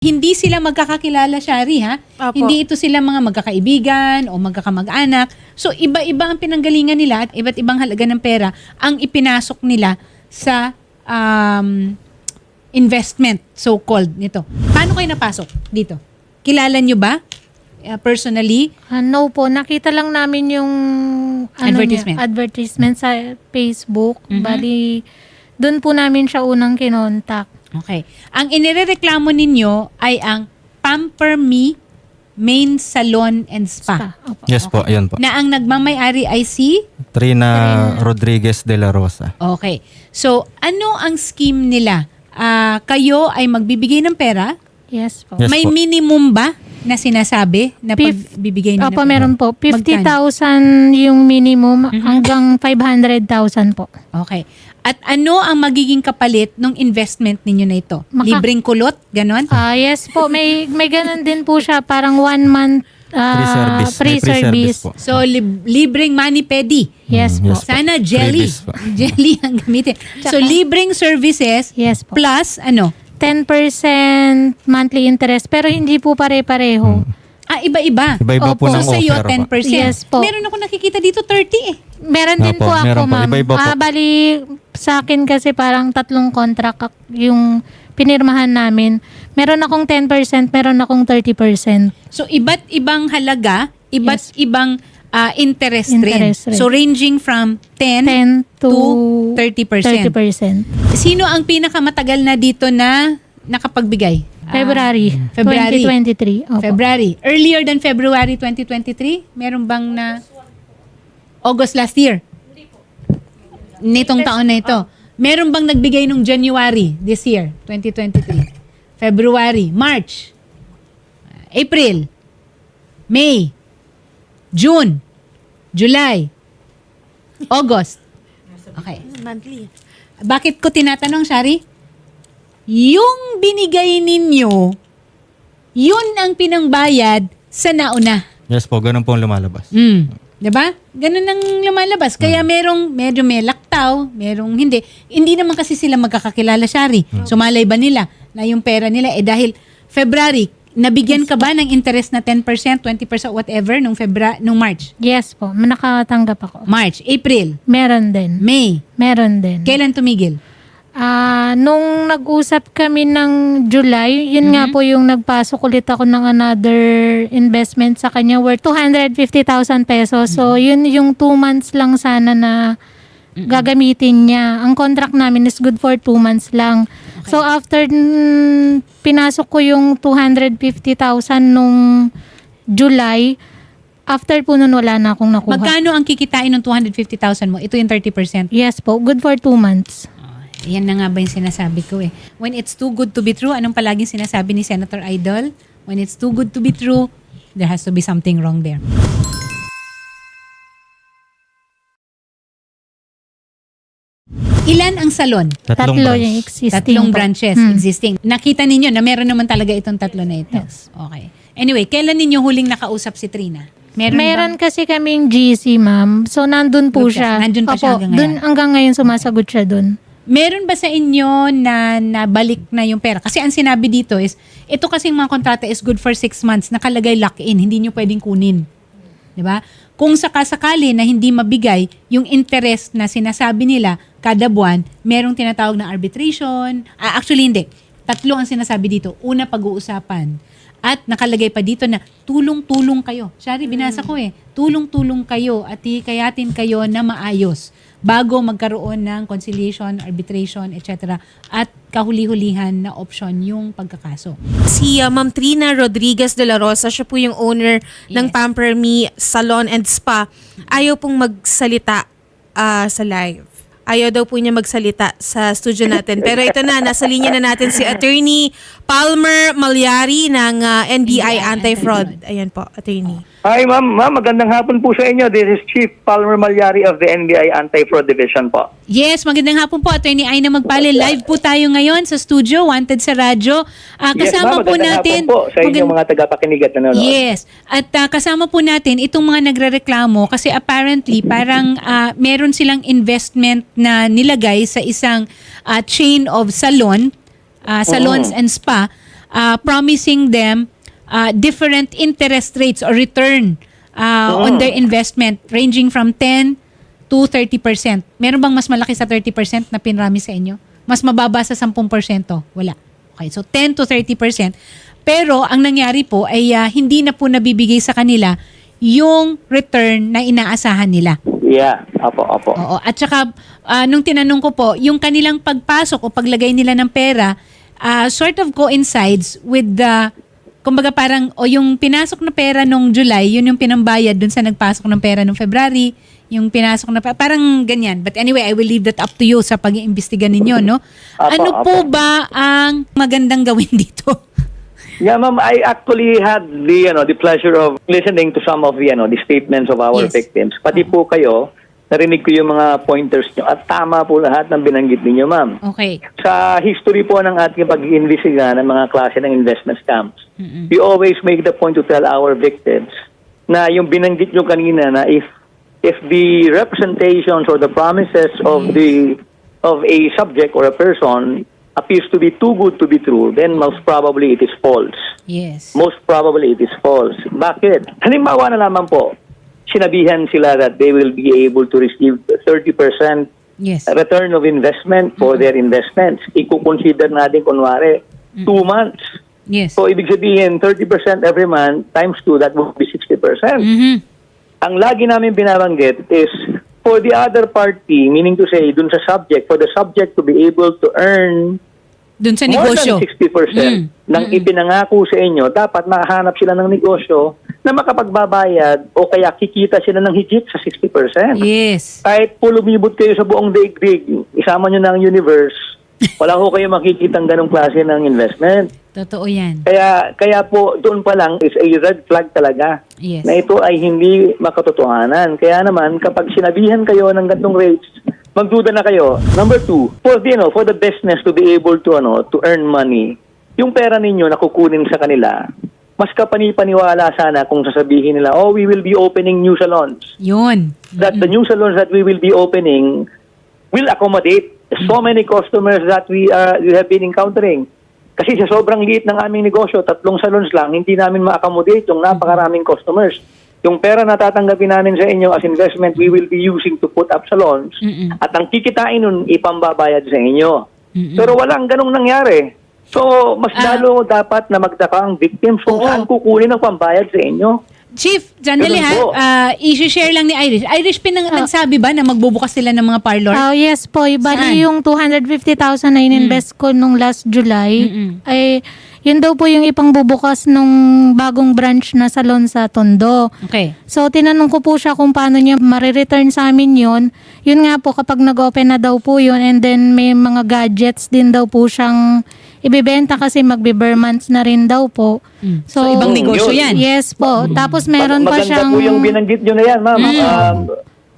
Hindi sila magkakakilala, Shari, ha? Opo. Hindi ito sila mga magkakaibigan o magkakamag-anak. So, iba-iba ang pinanggalingan nila at iba't ibang halaga ng pera ang ipinasok nila sa um, investment, so-called, nito. Paano kayo napasok dito? Kilala nyo ba? Uh, personally? Ah, no po, nakita lang namin yung ano Advertisement. Niya, advertisement sa Facebook. Mhm. Bali, doon po namin siya unang kinontak. Okay. Ang inirereklamo ninyo ay ang Pamper Me Main Salon and Spa. Pa. Opo. Yes po, ayun po. Na ang nagmamayari ay si? Trina Rodriguez de la Rosa. Okay. So, ano ang scheme nila? Ah, kayo ay magbibigay ng pera? Yes po. Yes May po. minimum ba na sinasabi na Fif- pagbibigay nila? Opo, meron po. Magkano? 50,000 yung minimum Mhm. hanggang 500,000 po. Okay. At ano ang magiging kapalit ng investment ninyo na ito? Maka- Libreng kulot? Ganon? Ah, yes po, may may ganun din po siya, parang one month ah, Free service. May free free service po. So, lib- libreng money pedi. Yes Mm, po. yes. Sana jelly. Freebies po. Jelly ang gamitin. So, libreng services Yes po. plus ano? 10% monthly interest pero hindi po pare-pareho. Ah, iba-iba. Iba-iba po Opo. ng So, sa'yo, offer po. 10%. Yes po. Meron ako nakikita dito 30 eh. Meron din Opo, po ako, meron po. ma'am. Iba-iba po. Ah, bali, sa akin kasi parang tatlong contract ak- yung pinirmahan namin. Meron akong 10%, meron akong 30%. So, iba't ibang halaga, iba't Yes. ibang ah, interest, Interest rin. rate. So, ranging from 10, 10 to, to 30%. 30%. Sino ang pinakamatagal na dito na nakapagbigay? Ah, February, February. 2023. Opo. February. Earlier than February 2023? Meron bang na August last year? Nitong taon na ito. Meron bang nagbigay nung January this year, 2023? February, March, April, May, June, July, August. Okay. Monthly. Bakit ko tinatanong, Shari? Yung binigay ninyo, yun ang pinangbayad sa nauna. Yes po, ganun po ang lumalabas. Mm. 'Di ba? Ganun ang lumalabas. Kaya merong medyo may laktaw, merong hindi. Hindi naman kasi sila magkakakilala, Shari. So malay ba nila na yung pera nila eh dahil February, nabigyan ka ba ng interest na 10%, 20%, whatever nung February, nung March? Yes po, nakatanggap ako. March, April, Meron din. May. Meron din. Kailan tumigil? Ah, nung nag-usap kami ng July, yun nga Mhm. po yung nagpasok ulit ako ng another investment sa kanya worth 250,000 pesos. So, Mhm. yun yung two months lang sana na gagamitin niya. Ang contract namin is good for two months lang. So, after mm, pinasok ko yung 250,000 nung July, after po nun wala na akong nakuha. Magkano ang kikitain ng 250,000 mo? Ito yung 30%. yes po, good for two months. Yan na nga ba yung sinasabi ko eh. When it's too good to be true, anong palaging sinasabi ni Senator Idol? When it's too good to be true, there has to be something wrong there. Ilan ang salon? Tatlong Tatlo branch. yung existing Tatlong po. branches Hmm. existing. Nakita ninyo na meron naman talaga itong tatlo na ito. Yes. Okay. Anyway, kailan ninyo huling nakausap si Trina? Meron, Meron kasi kaming GC, ma'am. So, nandun po Good ka. siya. Nandun pa siya Opo, hanggang ngayon? dun, hanggang ngayon sumasagot siya dun. Meron ba sa inyo na nabalik na yung pera? Kasi ang sinabi dito is, ito kasing mga kontrata is good for six months, nakalagay lock-in, hindi nyo pwedeng kunin. Di ba? Kung sakasakali na hindi mabigay yung interest na sinasabi nila kada buwan, merong tinatawag na arbitration. Ah, actually, hindi. Tatlo ang sinasabi dito. Una, pag-uusapan. At nakalagay pa dito na tulong-tulong kayo. Shari, binasa ko eh. Tulong-tulong kayo at hikayatin kayo na maayos bago magkaroon ng conciliation, arbitration, etc. At kahuli-hulihan na option yung pagkakaso. Si uh, Ma'am Trina Rodriguez de la Rosa, siya po yung owner ng Yes. Pamper Me Salon and Spa. Ayaw pong magsalita ah, sa live. Ayaw daw po niya magsalita sa studio natin. Pero ito na, nasa linya na natin si Attorney Palmer Malyari ng ah, NBI Anti-Fraud. Ayan po, Attorney. Hi ma'am, ma'am magandang hapon po sa inyo. This is Chief Palmer Malyari of the NBI Anti-Fraud Division po. Yes, magandang hapon po. Attorney Aina Magpale. Live po tayo ngayon sa studio, Wanted sa radyo. Yes kasama ma'am, po magandang natin... hapon po sa inyong mga tagapakinig at nanonood. Yes. At ah, kasama po natin itong mga nagrereklamo kasi apparently parang ah, meron silang investment na nilagay sa isang ah, chain of salon, ah, salons and spa uh, promising them uh, different interest rates or return uh, on their investment ranging from 10 to 30%. Meron bang mas malaki sa 30% na pinrami sa inyo? Mas mababa sa 10%? Wala. Okay, so 10 to 30%. Pero ang nangyari po ay ah, hindi na po nabibigay sa kanila yung return na inaasahan nila. Yeah, opo, opo. Oo. At saka, ah, nung tinanong ko po, yung kanilang pagpasok o paglagay nila ng pera, ah, sort of coincides with the, kumbaga parang, o yung pinasok na pera nung July, yun yung pinambayad dun sa nagpasok ng pera nung February, yung pinasok na pera, parang ganyan. But anyway, I will leave that up to you sa pag-iimbestiga ninyo, no? Ano po ba ang magandang gawin dito? Yeah, ma'am, I actually had the, you know, the pleasure of listening to some of the, you know, the statements of our Yes. victims. Pati po kayo, narinig ko yung mga pointers nyo at tama po lahat ng binanggit ninyo, ma'am. Okay. Sa history po ng ating pag-iimbestiga ng mga klase ng investment scams, we always make the point to tell our victims na yung binanggit nyo kanina na if if the representations or the promises of the of a subject or a person appears to be too good to be true, then most probably it is false. Yes. Most probably it is false. Bakit? Halimbawa na lamang po, sinabihan sila that they will be able to receive 30% Yes. return of investment for their investments. Iko-consider natin kunwari, two months. Yes. So, ibig sabihin, 30% every month times two, that would be 60%. Mhm. Ang lagi namin binabanggit is for the other party, meaning to say, dun sa subject, for the subject to be able to earn Dun sa more negosyo. than 60% Mm. ng ipinangako sa inyo, dapat makahanap sila ng negosyo na makapagbabayad o kaya kikita sila ng higit sa 60%. Yes. Kahit po lumibot kayo sa buong daigdig, isama nyo na ang universe, wala ko kayo makikitang ganong klase ng investment. Totoo yan. Kaya kaya po doon pa lang is a red flag talaga Yes. na ito ay hindi makatotohanan. Kaya naman kapag sinabihan kayo ng ganitong rates, magduda na kayo. Number two, for the, you know, for the business to be able to ano to earn money, yung pera ninyo na kukunin sa kanila, mas kapani-paniwala sana kung sasabihin nila, oh, we will be opening new salons. Yun. That the new salons that we will be opening will accommodate so many customers that we, uh, we have been encountering. Kasi sa sobrang liit ng aming negosyo, tatlong salons lang, hindi namin ma-accommodate yung napakaraming customers. Yung pera na tatanggapin namin sa inyo as investment, we will be using to put up salons. Mm-mm. At ang kikitain nun, ipambabayad sa inyo. Pero walang ganong nangyari. So, mas Ah. lalo dapat na magtaka ang victims kung Oo. saan kukunin ang pambayad sa inyo. Chief, Ganun ha, po. ah, i-share lang ni Irish. Irish, pinang nagsabi ba na magbubukas sila ng mga parlor? Oh, yes po. Saan? Bali yung 250,000 na ininvest ko nung last July, Mm-mm. ay yun daw po yung ipang bubukas nung bagong branch na salon sa Tondo. okay. So, tinanong ko po siya kung paano niya marireturn sa amin yun. Yun nga po, kapag nag-open na daw po yun and then may mga gadgets din daw po siyang ibibenta kasi magbe-bare months na rin daw po. Mm. So, ibang Mm, negosyo yun. yan. Yes po. Tapos meron Mag- pa maganda siyang... po yung binanggit nyo na yan, ma'am. Mm. Um,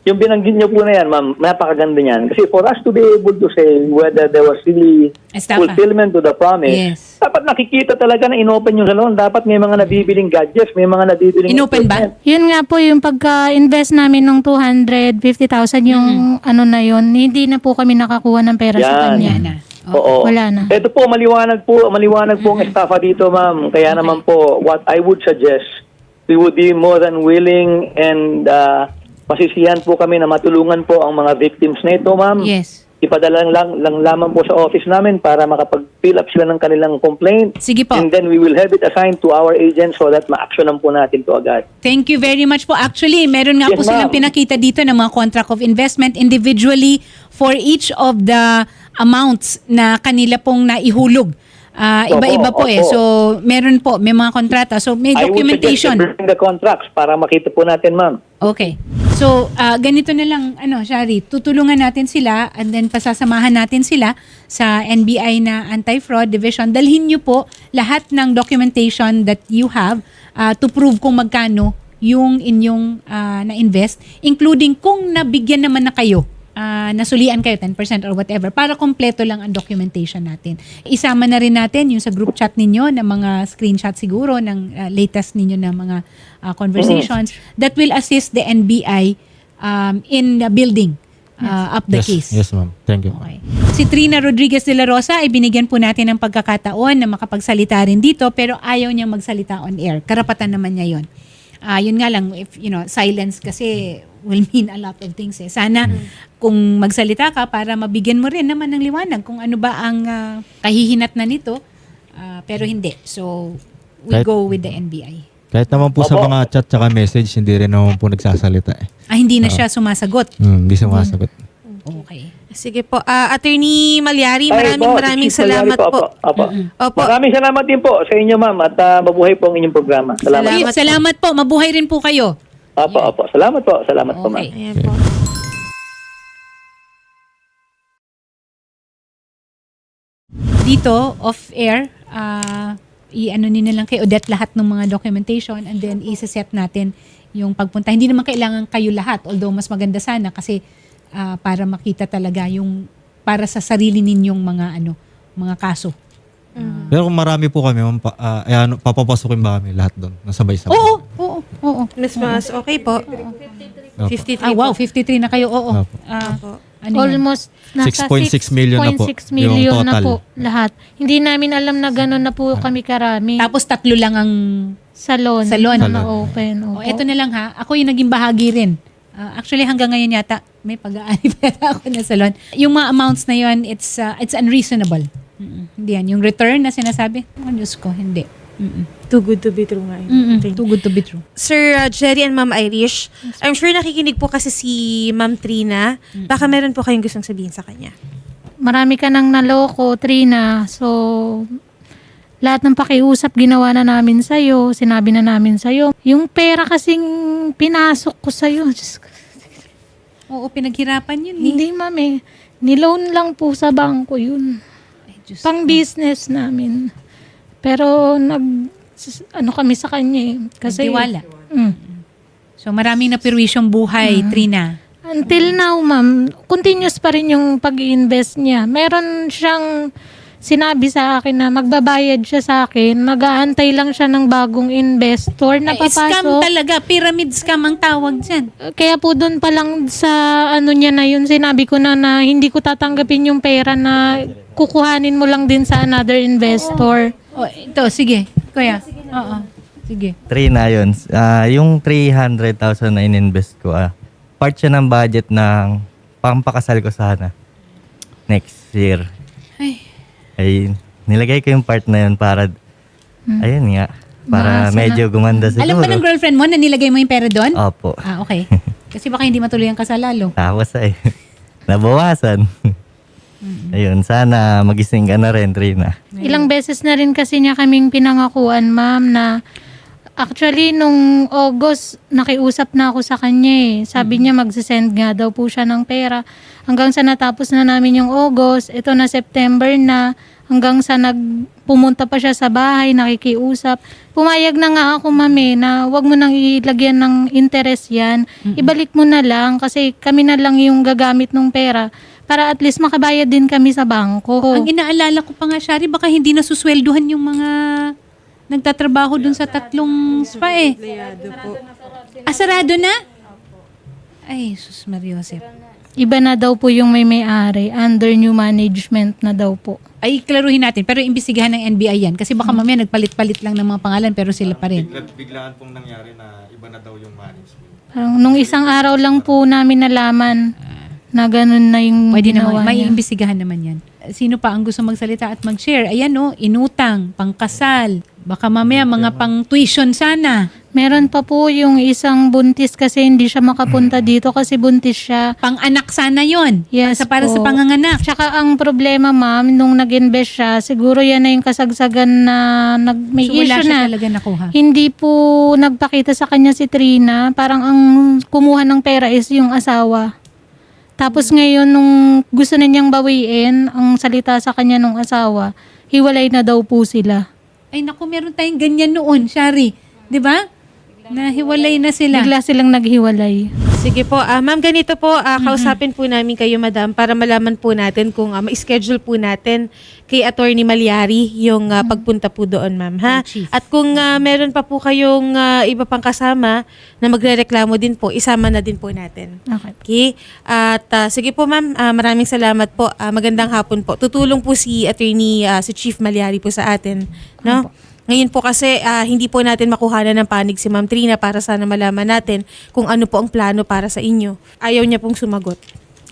yung binanggit nyo po na yan, ma'am, napakaganda niyan. Kasi for us to be able to say whether there was really Estafa. fulfillment to the promise, Yes. dapat nakikita talaga na inopen yung salon. Dapat may mga nabibiling gadgets, may mga nabibiling... Inopen ba? Yun nga po yung pagka-invest namin ng 250,000 yung ano na yun, hindi na po kami nakakuha ng pera sa Yan. kanya. Yan na. Oo. Wala na. Ito po, maliwanag po, maliwanag po ang estafa dito, ma'am. Kaya naman po, what I would suggest, we would be more than willing and uh, masisihan po kami na matulungan po ang mga victims na ito, ma'am. Yes. Ipadala lang, lang lamang po sa office namin para makapag-fill up sila ng kanilang complaint. Sige po. And then we will have it assigned to our agents so that ma-actionan po natin to agad. Thank you very much po. Actually, meron nga Yes, po silang ma'am. pinakita dito ng mga contract of investment individually for each of the amounts na kanila pong naihulog. Ah, Opo, iba-iba po eh. opo. So, meron po, may mga kontrata. So, may I would documentation. to bring the contracts para makita po natin, ma'am. Okay. So, ah, ganito na lang, ano, Shari, tutulungan natin sila and then pasasamahan natin sila sa NBI na Anti-Fraud Division. Dalhin nyo po lahat ng documentation that you have ah, to prove kung magkano yung inyong ah, na-invest, including kung nabigyan naman na kayo ah, nasulian kayo 10% or whatever para kompleto lang ang documentation natin. Isama na rin natin yung sa group chat ninyo ng mga screenshot siguro ng ah, latest ninyo na mga ah, conversations that will assist the NBI um, in uh, building uh, up the yes, case. Yes, ma'am. Thank you. Okay. Si Trina Rodriguez de la Rosa ay binigyan po natin ng pagkakataon na makapagsalita rin dito pero ayaw niyang magsalita on air. Karapatan naman niya yon. Ah, yun nga lang, if, you know, silence kasi will mean a lot of things. Eh. Sana kung magsalita ka para mabigyan mo rin naman ng liwanag kung ano ba ang ah, kahihinat na nito. Ah, pero hindi. So, we Kahit- go with the NBI. Kahit naman po sa Opo. mga chat tsaka message, hindi rin naman po nagsasalita eh. Ah, hindi na siya sumasagot. Hmm, hindi sumasagot. Okay. Sige po. Ah, Attorney Malyari, Ay, maraming po, maraming salamat po. Opo. Opo. Maraming salamat din po sa inyo, ma'am, at ah, mabuhay po ang inyong programa. Salamat. Salamat. Salamat, po. Mabuhay rin po kayo. Opo, opo. Salamat po. Salamat po, ma'am. Okay. Ayan po. dito off air ah i-ano niyo na lang kay Odette lahat ng mga documentation and then i-set natin yung pagpunta. Hindi naman kailangan kayo lahat although mas maganda sana kasi ah, para makita talaga yung para sa sarili ninyong mga ano mga kaso. Pero kung marami po kami, ma'am, pa, ah, eh, ano, papapasukin ba kami lahat doon? Nasabay-sabay. Oo, oo, oo. Mas mas okay po. Opo. 53 Ah, wow, po. 53 na kayo. Oo. Opo. Ah, Opo. ano? Almost nasa 6.6 million na po, 6.6 million yung na total. po lahat. Hindi namin alam na gano'n na po kami karami. Tapos tatlo lang ang salon. Salon. Na Salon. open. Oh, eto na lang ha. Ako yung naging bahagi rin. Ah, actually hanggang ngayon yata may pag-aani pa yata ako na salon. Yung mga amounts na yon, it's uh, it's unreasonable. Mm-mm. Hindi yan. Yung return na sinasabi, oh, Diyos ko, hindi. Mm-mm. Too good to be true nga. yun. Mm-mm. Okay. Too good to be true. Sir uh, Jerry and Ma'am Irish, I'm sure nakikinig po kasi si Ma'am Trina. Baka meron po kayong gustong sabihin sa kanya. Marami ka nang naloko, Trina. So, lahat ng pakiusap ginawa na namin sa'yo, sinabi na namin sa'yo. Yung pera kasing pinasok ko sa'yo, Diyos ko. Oo, pinaghirapan yun. eh. Hindi, ma'am eh. Niloan lang po sa bangko yun. Diyos. Pang business namin. Pero nag ano kami sa kanya eh. Kasi Nagtiwala. Mm. So maraming napirwisyong buhay, Trina. Until now, ma'am, continuous pa rin yung pag invest niya. Meron siyang sinabi sa akin na magbabayad siya sa akin, mag-aantay lang siya ng bagong investor na Ay, scam talaga. Pyramid scam ang tawag dyan. Kaya po doon pa lang sa ano niya na yun, sinabi ko na na hindi ko tatanggapin yung pera na kukuhanin mo lang din sa another investor. Oh, ito, sige. Kuya. Oo. Sige. Three na yun. Ah, yung 300,000 na ininvest ko, ah, part siya ng budget ng pampakasal ko sana next year. Ay. Ay, nilagay ko yung part na yun para, ayun nga, para Maasa medyo gumanda siguro. Alam ba ng girlfriend mo na nilagay mo yung pera doon? Opo. Ah, okay. Kasi baka hindi matuloy ang kasal lalo. Tapos ay, nabawasan. Ayun, sana magising ka na rin, Trina. Ilang beses na rin kasi niya kaming pinangakuan, ma'am, na actually nung August, nakiusap na ako sa kanya eh. Sabi niya magsisend nga daw po siya ng pera. Hanggang sa natapos na namin yung August, ito na September na, hanggang sa nagpumunta pa siya sa bahay, nakikiusap. Pumayag na nga ako, ma'am, eh, na wag mo nang ilagyan ng interest yan. Ibalik mo na lang kasi kami na lang yung gagamit ng pera para at least makabayad din kami sa bangko. Ang inaalala ko pa nga, Shari, baka hindi nasusweldohan yung mga nagtatrabaho dun sa tatlong spa eh. Ah, sarado na? Ay, sus Mariosep. Iba na daw po yung may may-ari. Under new management na daw po. Ay, klaruhin natin. Pero imbestigahan ng NBI yan. Kasi baka mamaya nagpalit-palit lang ng mga pangalan pero sila pa rin. Biglaan pong nangyari na iba na daw yung management. Parang nung isang araw lang po namin nalaman na ganun na yung Pwede ginawa naman. May niya. imbestigahan naman yan. Sino pa ang gusto magsalita at mag-share? Ayan o, inutang, pangkasal. Baka mamaya mga pang tuition sana. Meron pa po yung isang buntis kasi hindi siya makapunta dito kasi buntis siya. Pang-anak sana yon. Yes Sa para po. sa panganganak. Tsaka ang problema ma'am, nung nag-invest siya, siguro yan na yung kasagsagan na nag, may So, wala issue siya na. talaga nakuha. Hindi po nagpakita sa kanya si Trina. Parang ang kumuha ng pera is yung asawa. Tapos ngayon, nung gusto na niyang bawiin, ang salita sa kanya nung asawa, hiwalay na daw po sila. Ay naku, meron tayong ganyan noon, Shari. 'Di ba? Nahiwalay na sila. Bigla silang naghiwalay. Sige po. Ah, ma'am, ganito po, ah, kausapin po namin kayo, madam, para malaman po natin kung uh, ma-schedule po natin kay Attorney Malyari yung ah, pagpunta po doon, ma'am. Ha? Chief. At kung ah, meron pa po kayong ah, iba pang kasama na magrereklamo din po, isama na din po natin. Okay. Okay? At ah, sige po ma'am, Ah, maraming salamat po. Ah, magandang hapon po. Tutulong po si attorney, ah, si Chief Malyari po sa atin. No? Ngayon po kasi ah, hindi po natin makuhanan ng panig si Ma'am Trina para sana malaman natin kung ano po ang plano para sa inyo. Ayaw niya pong sumagot.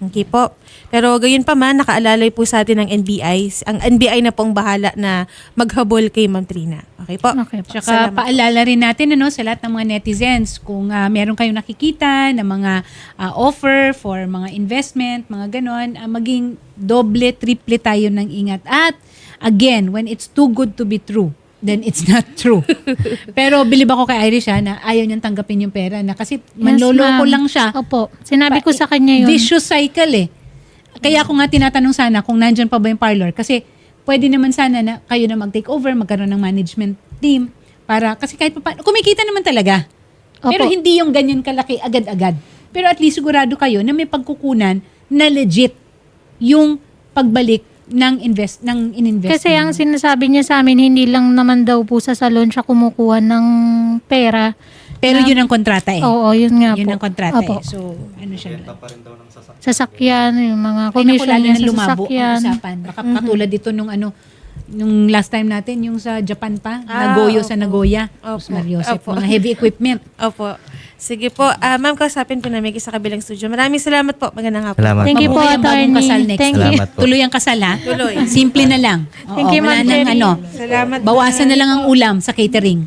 Okay po. Pero gayon pa man, nakaalalay po sa atin ng NBI. Ang NBI na pong bahala na maghabol kay Ma'am Trina. Okay po? Okay po. Tsaka Salamat. paalala rin natin ano, sa lahat ng mga netizens, kung ah, meron kayong nakikita na mga ah, offer for mga investment, mga ganon, ah, maging doble, triple tayo ng ingat. At again, when it's too good to be true, then it's not true. Pero bilib ako kay Irish ha, na ayaw niyang tanggapin yung pera na kasi manloloko ma'am. lang siya. Opo. Sinabi ko sa kanya yun. Vicious cycle eh. Kaya ako nga tinatanong sana kung nandyan pa ba yung parlor. Kasi pwede naman sana na kayo na mag-take over, magkaroon ng management team. Para, kasi kahit pa kumikita naman talaga. Opo. Pero hindi yung ganyan kalaki agad-agad. Pero at least sigurado kayo na may pagkukunan na legit yung pagbalik ng invest ng ininvest. Kasi ang sinasabi niya sa amin, hindi lang naman daw po sa salon siya kumukuha ng pera. pero yun ang kontrata eh. Oo, yun nga yun po. ang kontrata Opo. eh. So, ano siya? Sasakyan, yung mga Ay, naku, commission lalo niya na sa lumabo ang sasakyan. usapan. Baka katulad dito nung ano, nung last time natin, yung sa Japan pa, Ah, Nagoyo sa opo. Nagoya. Opo. Opo. mga heavy equipment. Opo. Sige po. Ah, ma'am, kausapin po namin kayo sa kabilang studio. Maraming salamat po. Magandang hapon. Salamat Thank you po, Mabuhay ang bagong attorney. kasal next Thank time. you. Salamat po. Tuloy ang kasal ha? Tuloy. Simple na lang. Oo, Thank you, wala Ma'am nang ano. Salamat. Bawasan na lang ang ulam sa catering.